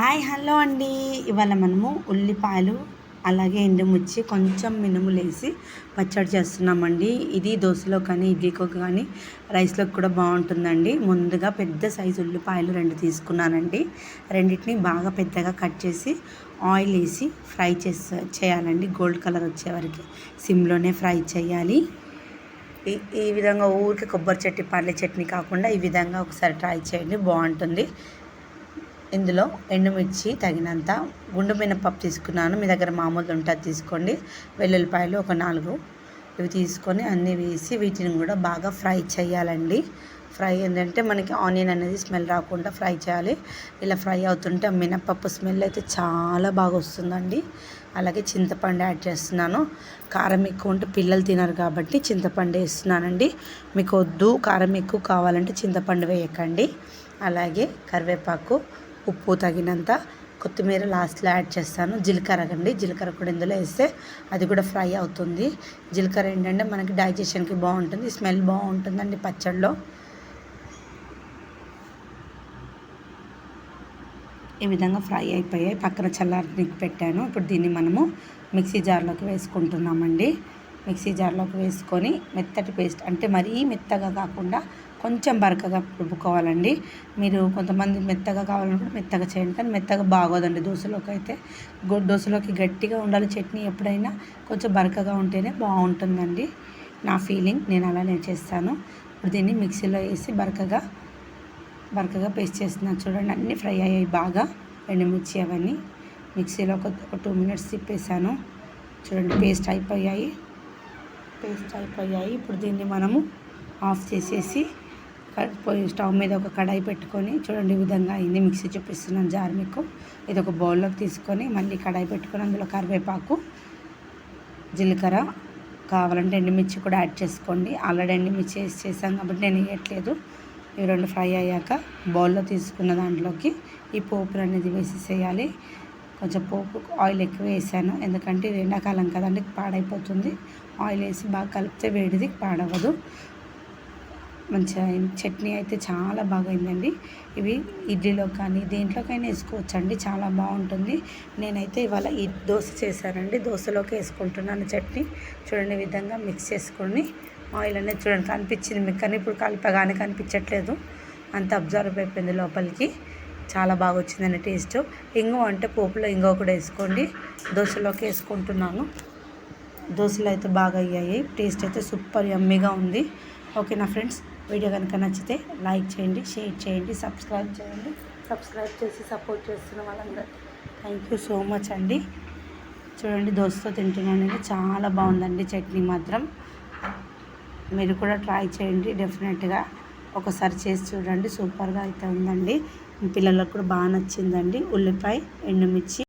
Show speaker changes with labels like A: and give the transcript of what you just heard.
A: Hi hello అండి. ఇవాళ మనము ఉల్లిపాయలు అలాగే ఎండుమిర్చి కొంచెం మినుములు వేసి పచ్చడి చేస్తున్నామండి. ఇది దోశలో కానీ ఇడ్లీకో కానీ రైస్లోకి కూడా బాగుంటుందండి. ముందుగా పెద్ద సైజు ఉల్లిపాయలు రెండు తీసుకున్నానండి. రెండింటిని బాగా పెద్దగా కట్ చేసి ఆయిల్ వేసి ఫ్రై చేసి చేయాలండి. గోల్డ్ కలర్ వచ్చే సిమ్లోనే ఫ్రై చేయాలి. ఈ ఈ విధంగా ఊరికి కొబ్బరి చట్నీ పర్లే చట్నీ కాకుండా ఈ విధంగా ఒకసారి ట్రై చేయండి. బాగుంటుంది. ఇందులో ఎండుమిర్చి తగినంత గుండు మినపప్పు తీసుకున్నాను. మీ దగ్గర మామూలు ఉంటుంది తీసుకోండి. వెల్లుల్లిపాయలు ఒక నాలుగు. ఇవి తీసుకొని అన్నీ వేసి వీటిని కూడా బాగా ఫ్రై చేయాలండి. ఫ్రై ఏంటంటే మనకి ఆనియన్ అనేది స్మెల్ రాకుండా ఫ్రై చేయాలి. ఇలా ఫ్రై అవుతుంటే ఆ మినపప్పు స్మెల్ అయితే చాలా బాగా వస్తుందండి. అలాగే చింతపండు యాడ్ చేస్తున్నాను. కారం ఎక్కువ ఉంటే పిల్లలు తినరు కాబట్టి చింతపండు వేస్తున్నానండి. మీకు వద్దు కారం ఎక్కువ కావాలంటే చింతపండు వేయకండి. అలాగే కరివేపాకు ఉప్పు తగినంత కొత్తిమీర లాస్ట్లో యాడ్ చేస్తాను. జీలకర్ర అండి. జీలకర్ర కూడా ఇందులో వేస్తే అది కూడా ఫ్రై అవుతుంది. జీలకర్ర ఏంటంటే మనకి డైజెషన్కి బాగుంటుంది. స్మెల్ బాగుంటుందండి పచ్చడిలో ఈ విధంగా ఫ్రై అయిపోయాయి. పక్కన చల్లారికి పెట్టాను. ఇప్పుడు దీన్ని మనము మిక్సీ జార్లోకి వేసుకుంటున్నామండి. మిక్సీ జార్లోకి వేసుకొని మెత్తటి పేస్ట్ అంటే మరీ మెత్తగా కాకుండా కొంచెం బరకగా పులుపుకోవాలండి మీరు కొంతమంది మెత్తగా కావాలనుకుంటే మెత్తగా చేయండి. కానీ మెత్తగా బాగోదండి దోశలోకి అయితే. దోశలోకి గట్టిగా ఉండాలి. చట్నీ ఎప్పుడైనా కొంచెం బరకగా ఉంటేనే బాగుంటుందండి. నా ఫీలింగ్ నేను అలానే చేస్తాను. ఇప్పుడు దీన్ని మిక్సీలో వేసి బరకగా బరకగా పేస్ట్ చేస్తున్నాను. చూడండి అన్నీ ఫ్రై అయ్యాయి బాగా. ఎండుమిర్చి అవన్నీ మిక్సీలో ఒక టూ మినిట్స్ తిప్పేసాను చూడండి పేస్ట్ అయిపోయాయి. పేస్ట్ అయిపోయాయి. ఇప్పుడు దీన్ని మనము ఆఫ్ చేసేసి పోయి స్టవ్ మీద ఒక కడాయి పెట్టుకొని చూడండి ఈ విధంగా అయింది. మిక్సీ చూపిస్తున్నాను జార్ మీకు. ఇది ఒక బౌల్లోకి తీసుకొని మళ్ళీ కడాయి పెట్టుకొని అందులో కరివేపాకు జీలకర్ర కావాలంటే ఎండుమిర్చి కూడా యాడ్ చేసుకోండి. ఆల్రెడీ ఎండుమిర్చి వేసి చేసాం కాబట్టి నేను వేయట్లేదు. ఇవి రెండు ఫ్రై అయ్యాక బౌల్లో తీసుకున్న దాంట్లోకి ఈ పోపులు అనేది వేసేసేయాలి. కొంచెం పోపు ఆయిల్ ఎక్కువ వేసాను. ఎందుకంటే ఇది ఎండాకాలం కదండి పాడైపోతుంది. ఆయిల్ వేసి బాగా కలిపితే వేడిది పాడవదు మంచిగా చట్నీ అయితే చాలా బాగా అయిందండి ఇవి ఇడ్లీలో కానీ దేంట్లోకైనా వేసుకోవచ్చండి. చాలా బాగుంటుంది. నేనైతే ఇవాళ ఈ దోశ చేశానండి. దోశలోకి వేసుకుంటున్నాను చట్నీ. చూడండి విధంగా మిక్స్ చేసుకొని ఆయిల్ అనేది చూడండి కనిపించింది మీకు. కానీ ఇప్పుడు కలిపగానే కనిపించట్లేదు. అంత అబ్జర్వ్ అయిపోయింది లోపలికి. చాలా బాగా వచ్చిందండి టేస్ట్. ఇంగు అంటే పోపులో ఇంగో కూడా వేసుకోండి. దోశలోకి వేసుకుంటున్నాను. దోశలు అయితే బాగా అయ్యాయి టేస్ట్ అయితే సూపర్ యమ్మీగా ఉంది. ఓకే నా ఫ్రెండ్స్ వీడియో కనుక నచ్చితే లైక్ చేయండి షేర్ చేయండి సబ్స్క్రైబ్ చేయండి. సబ్స్క్రైబ్ చేసి సపోర్ట్ చేస్తున్న వాళ్ళందరూ థ్యాంక్ యూ సో మచ్ అండి. చూడండి దోశతో తింటున్నాను చాలా బాగుందండి చట్నీ మాత్రం. మీరు కూడా ట్రై చేయండి డెఫినెట్గా ఒకసారి చేసి చూడండి. సూపర్గా అయితే ఉందండి. పిల్లలకు కూడా బాగా నచ్చిందండి. ఉల్లిపాయ ఎండుమిర్చి.